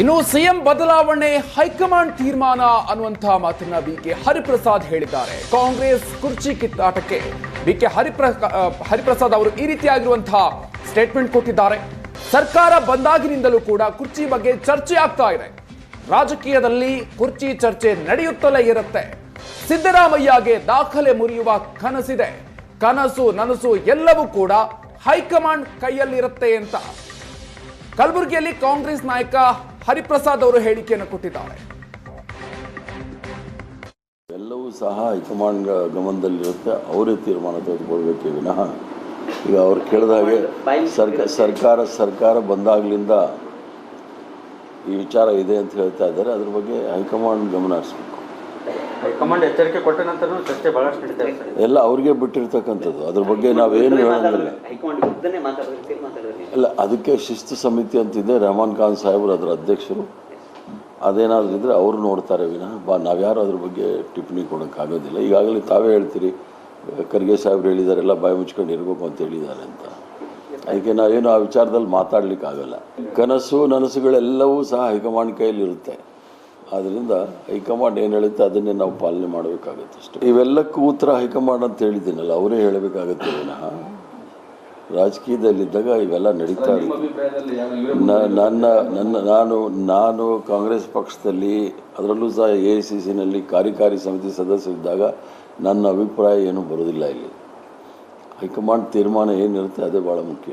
ಇನ್ನು ಸಿಎಂ ಬದಲಾವಣೆ ಹೈಕಮಾಂಡ್ ತೀರ್ಮಾನ ಅನ್ನುವಂತಹ ಮಾತನ್ನ ಬಿ ಕೆ ಹರಿಪ್ರಸಾದ್ ಹೇಳಿದ್ದಾರೆ. ಕಾಂಗ್ರೆಸ್ ಕುರ್ಚಿ ಕಿತ್ತಾಟಕ್ಕೆ ಬಿ ಕೆ ಹರಿಪ್ರ, ಹರಿಪ್ರಸಾದ್ ಅವರು ಈ ರೀತಿಯಾಗಿರುವಂತಹ ಸ್ಟೇಟ್ಮೆಂಟ್ ಕೊಟ್ಟಿದ್ದಾರೆ. ಸರ್ಕಾರ ಬಂದಾಗಿನಿಂದಲೂ ಕೂಡ ಕುರ್ಚಿ ಬಗ್ಗೆ ಚರ್ಚೆ ಆಗ್ತಾ ಇದೆ. ರಾಜಕೀಯದಲ್ಲಿ ಕುರ್ಚಿ ಚರ್ಚೆ ನಡೆಯುತ್ತಲೇ ಇರುತ್ತೆ. ಸಿದ್ದರಾಮಯ್ಯಗೆ ದಾಖಲೆ ಮುರಿಯುವ ಕನಸಿದೆ. ಕನಸು, ನನಸು ಎಲ್ಲವೂ ಕೂಡ ಹೈಕಮಾಂಡ್ ಕೈಯಲ್ಲಿರುತ್ತೆ ಅಂತ. ಕಲಬುರಗಿಯಲ್ಲಿ ಕಾಂಗ್ರೆಸ್ ನಾಯಕ ಹರಿಪ್ರಸಾದ್ ಅವರು ಹೇಳಿಕೆಯನ್ನು ಕೊಟ್ಟಿದ್ದಾರೆ. ಎಲ್ಲವೂ ಸಹ ಹೈಕಮಾಂಡ್ ಗಮನದಲ್ಲಿರುತ್ತೆ. ಅವರೇ ತೀರ್ಮಾನ ತೆಗೆದುಕೊಳ್ಬೇಕೇ ವಿನಃ ಈಗ ಅವ್ರು ಕೇಳಿದಾಗೆ ಸರ್ಕ ಸರ್ಕಾರ ಸರ್ಕಾರ ಬಂದಾಗಲಿಂದ ಈ ವಿಚಾರ ಇದೆ ಅಂತ ಹೇಳ್ತಾ ಇದ್ದಾರೆ. ಅದ್ರ ಬಗ್ಗೆ ಹೈಕಮಾಂಡ್ ಗಮನ ಹರಿಸ್ಬೇಕು. ಹೈಕಮಾಂಡ್ ಎಚ್ಚರಿಕೆ ಕೊಟ್ಟ ನಂತರ ಚರ್ಚೆ ಬಹಳಷ್ಟು ನಡೀತಾ ಇದೆ ಸರ್. ಎಲ್ಲ ಅವ್ರಿಗೆ ಬಿಟ್ಟಿರ್ತಕ್ಕಂಥದ್ದು. ಅದ್ರ ಬಗ್ಗೆ ನಾವೇನು ಹೇಳೋದಿಲ್ಲ. ಇಲ್ಲ ಅದಕ್ಕೆ ಶಿಸ್ತು ಸಮಿತಿ ಅಂತಿದೆ ರೆಹಮಾನ್ ಖಾನ್ ಸಾಹೇಬರು ಅದರ ಅಧ್ಯಕ್ಷರು. ಅದೇನಾದರೂ ಇದ್ರೆ ಅವರು ನೋಡ್ತಾರೆ ವಿನಃ. ಬಾ ನಾವ್ಯಾರು ಅದ್ರ ಬಗ್ಗೆ ಟಿಪ್ಪಣಿ ಕೊಡೋಕ್ಕಾಗೋದಿಲ್ಲ ಈಗಾಗಲೇ ತಾವೇ ಹೇಳ್ತೀರಿ ಖರ್ಗೆ ಸಾಹೇಬ್ರು ಹೇಳಿದ್ದಾರೆ ಎಲ್ಲ ಬಾಯಿ ಮುಚ್ಕೊಂಡು ಇರಬೇಕು ಅಂತ ಹೇಳಿದ್ದಾರೆ ಅಂತ. ಅದಕ್ಕೆ ನಾವೇನು ಆ ವಿಚಾರದಲ್ಲಿ ಮಾತಾಡ್ಲಿಕ್ಕೆ ಆಗಲ್ಲ ಕನಸು ನನಸುಗಳೆಲ್ಲವೂ ಸಹ ಹೈಕಮಾಂಡ್ ಕೈಯಲ್ಲಿರುತ್ತೆ. ಆದ್ದರಿಂದ ಹೈಕಮಾಂಡ್ ಏನು ಹೇಳುತ್ತೆ ಅದನ್ನೇ ನಾವು ಪಾಲನೆ ಮಾಡಬೇಕಾಗುತ್ತೆ ಅಷ್ಟೇ. ಇವೆಲ್ಲಕ್ಕೂ ಉತ್ತರ ಹೈಕಮಾಂಡ್ ಅಂತ ಹೇಳಿದ್ದೀನಲ್ಲ ಅವರೇ ಹೇಳಬೇಕಾಗತ್ತೆ ವಿನಃ. ರಾಜಕೀಯದಲ್ಲಿದ್ದಾಗ ಇವೆಲ್ಲ ನಡೀತಾ ಇರುತ್ತೆ ನನ್ನ ನನ್ನ ನಾನು ನಾನು ಕಾಂಗ್ರೆಸ್ ಪಕ್ಷದಲ್ಲಿ ಅದರಲ್ಲೂ ಸಹ ಎ ಐ ಸಿ ಸಿನಲ್ಲಿ ಕಾರ್ಯಕಾರಿ ಸಮಿತಿ ಸದಸ್ಯರಿದ್ದಾಗ ನನ್ನ ಅಭಿಪ್ರಾಯ ಏನು ಬರೋದಿಲ್ಲ ಇಲ್ಲಿ. ಹೈಕಮಾಂಡ್ ತೀರ್ಮಾನ ಏನಿರುತ್ತೆ ಅದೇ ಭಾಳ ಮುಖ್ಯ.